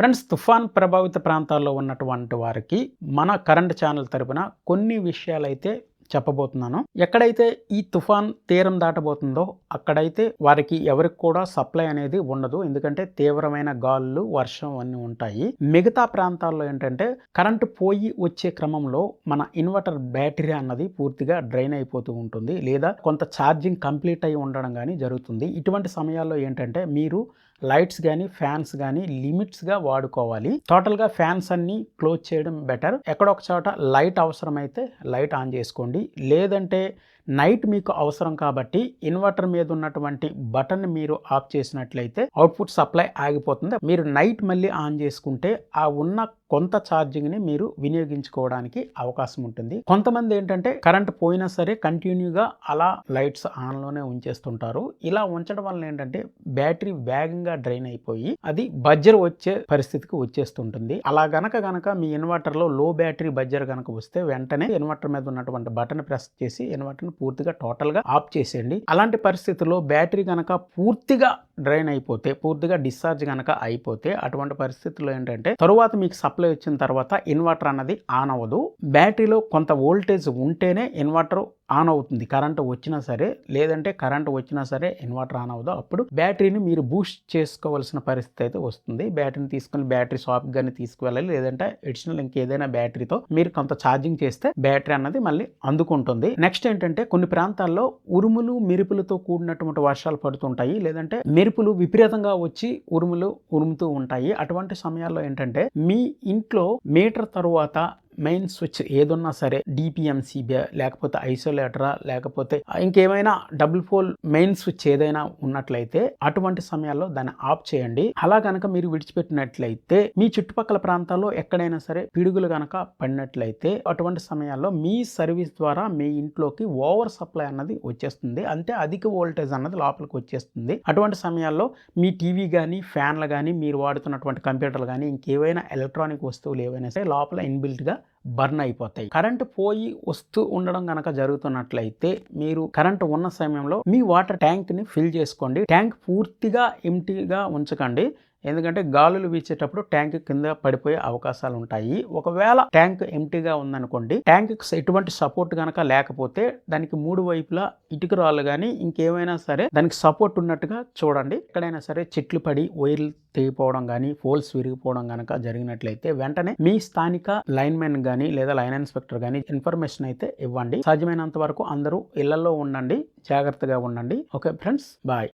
Friends తుఫాన్ ప్రభావిత ప్రాంతాల్లో ఉన్నటువంటి వారికి మన కరెంట్ ఛానల్ తరపున కొన్ని విషయాలైతే చెప్పబోతున్నాను. ఎక్కడైతే ఈ తుఫాన్ తీరం దాటబోతుందో అక్కడైతే వారికి ఎవరికి కూడా సప్లై అనేది ఉండదు. ఎందుకంటే తీవ్రమైన గాలులు వర్షం అన్నీ ఉంటాయి. మిగతా ప్రాంతాల్లో ఏంటంటే కరెంటు పోయి వచ్చే క్రమంలో మన ఇన్వర్టర్ బ్యాటరీ అన్నది పూర్తిగా డ్రైన్ అయిపోతూ ఉంటుంది. లేదా కొంత ఛార్జింగ్ కంప్లీట్ అయి ఉండడం కానీ జరుగుతుంది. ఇటువంటి సమయాల్లో ఏంటంటే మీరు లైట్స్ కానీ ఫ్యాన్స్ కానీ లిమిట్స్గా వాడుకోవాలి. టోటల్గా ఫ్యాన్స్ అన్నీ క్లోజ్ చేయడం బెటర్. ఎక్కడొక చోట లైట్ అవసరమైతే లైట్ ఆన్ చేసుకోండి. లేదంటే నైట్ మీకు అవసరం కాబట్టి ఇన్వర్టర్ మీద ఉన్నటువంటి బటన్ మీరు ఆఫ్ చేసినట్లయితే అవుట్పుట్ సప్లై ఆగిపోతుంది. మీరు నైట్ మళ్ళీ ఆన్ చేసుకుంటే ఆ ఉన్న కొంత ఛార్జింగ్ని మీరు వినియోగించుకోవడానికి అవకాశం ఉంటుంది. కొంతమంది ఏంటంటే కరెంట్ పోయినా సరే కంటిన్యూగా అలా లైట్స్ ఆన్లోనే ఉంచేస్తుంటారు. ఇలా ఉంచడం వల్ల ఏంటంటే బ్యాటరీ వేగంగా డ్రైన్ అయిపోయి అది బజ్జర్ వచ్చే పరిస్థితికి వచ్చేస్తుంటుంది. అలా గనక గనక మీ ఇన్వర్టర్లో లో బ్యాటరీ బజ్జర్ గనక వస్తే వెంటనే ఇన్వర్టర్ మీద ఉన్నటువంటి బటన్ ప్రెస్ చేసి ఇన్వర్టర్ని పూర్తిగా టోటల్గా ఆఫ్ చేసేయండి. అలాంటి పరిస్థితుల్లో బ్యాటరీ గనక పూర్తిగా డ్రైన్ అయిపోతే పూర్తిగా డిశ్చార్జ్ కనుక అయిపోతే అటువంటి పరిస్థితుల్లో ఏంటంటే తరువాత మీకు సప్లై వచ్చిన తర్వాత ఇన్వర్టర్ అన్నది ఆన్ అవ్వదు. బ్యాటరీలో కొంత వోల్టేజ్ ఉంటేనే ఇన్వర్టర్ ఆన్ అవుతుంది. కరెంట్ వచ్చినా సరే లేదంటే కరెంట్ వచ్చినా సరే ఇన్వర్టర్ ఆన్ అవ్వదు. అప్పుడు బ్యాటరీని మీరు బూస్ట్ చేసుకోవాల్సిన పరిస్థితి అయితే వస్తుంది. బ్యాటరీని తీసుకుని బ్యాటరీ షాప్ కానీ తీసుకువెళ్ళాలి. లేదంటే అడిషనల్ ఇంకేదైనా బ్యాటరీతో మీరు కొంత ఛార్జింగ్ చేస్తే బ్యాటరీ అన్నది మళ్ళీ అందుకుంటుంది. నెక్స్ట్ ఏంటంటే కొన్ని ప్రాంతాల్లో ఉరుములు మెరుపులతో కూడినటువంటి వర్షాలు పడుతుంటాయి. లేదంటే మెరుపులు విపరీతంగా వచ్చి ఉరుములు ఉరుముతూ ఉంటాయి. అటువంటి సమయాల్లో ఏంటంటే మీ ఇంట్లో మీటర్ తరువాత మెయిన్ స్విచ్ ఏదున్నా సరే డిపిఎంసి లేకపోతే ఐసోలేటరా లేకపోతే ఇంకేమైనా డబుల్ పోల్ మెయిన్ స్విచ్ ఏదైనా ఉన్నట్లయితే అటువంటి సమయాల్లో దాన్ని ఆఫ్ చేయండి. అలా కనుక మీరు విడిచిపెట్టినట్లయితే మీ చుట్టుపక్కల ప్రాంతాల్లో ఎక్కడైనా సరే పిడుగులు కనుక పడినట్లయితే అటువంటి సమయాల్లో మీ సర్వీస్ ద్వారా మీ ఇంట్లోకి ఓవర్ సప్లై అన్నది వచ్చేస్తుంది. అంటే అధిక వోల్టేజ్ అన్నది లోపలికి వచ్చేస్తుంది. అటువంటి సమయాల్లో మీ టీవీ కానీ ఫ్యాన్లు కానీ మీరు వాడుతున్నటువంటి కంప్యూటర్లు కానీ ఇంకేవైనా ఎలక్ట్రానిక్ వస్తువులు ఏవైనా సరే లోపల ఇన్బిల్ట్గా బర్న్ అయిపోతాయి. కరెంటు పోయి వస్తూ ఉండడం కనుక జరుగుతున్నట్లయితే మీరు కరెంటు ఉన్న సమయంలో మీ వాటర్ ట్యాంక్ని ఫిల్ చేసుకోండి. ట్యాంక్ పూర్తిగా ఎంటీగా ఉంచకండి. ఎందుకంటే గాలులు వీచేటప్పుడు ట్యాంక్ కింద పడిపోయే అవకాశాలు ఉంటాయి ఒకవేళ ట్యాంక్ ఎంటీగా ఉందనుకోండి ట్యాంక్ ఎటువంటి సపోర్ట్ కనుక లేకపోతే దానికి మూడు వైపులా ఇటుక రాళ్ళు కానీ ఇంకేమైనా సరే దానికి సపోర్ట్ ఉన్నట్టుగా చూడండి. ఎక్కడైనా సరే చెట్లు పడి వైర్లు తెగిపోవడం కానీ పోల్స్ విరిగిపోవడం కనుక జరిగినట్లయితే వెంటనే మీ స్థానిక లైన్ మెన్ కానీ లేదా లైన్ ఇన్స్పెక్టర్ కానీ ఇన్ఫర్మేషన్ అయితే ఇవ్వండి. సాధ్యమైనంత వరకు అందరూ ఇళ్ళలో ఉండండి జాగ్రత్తగా ఉండండి. Okay friends bye.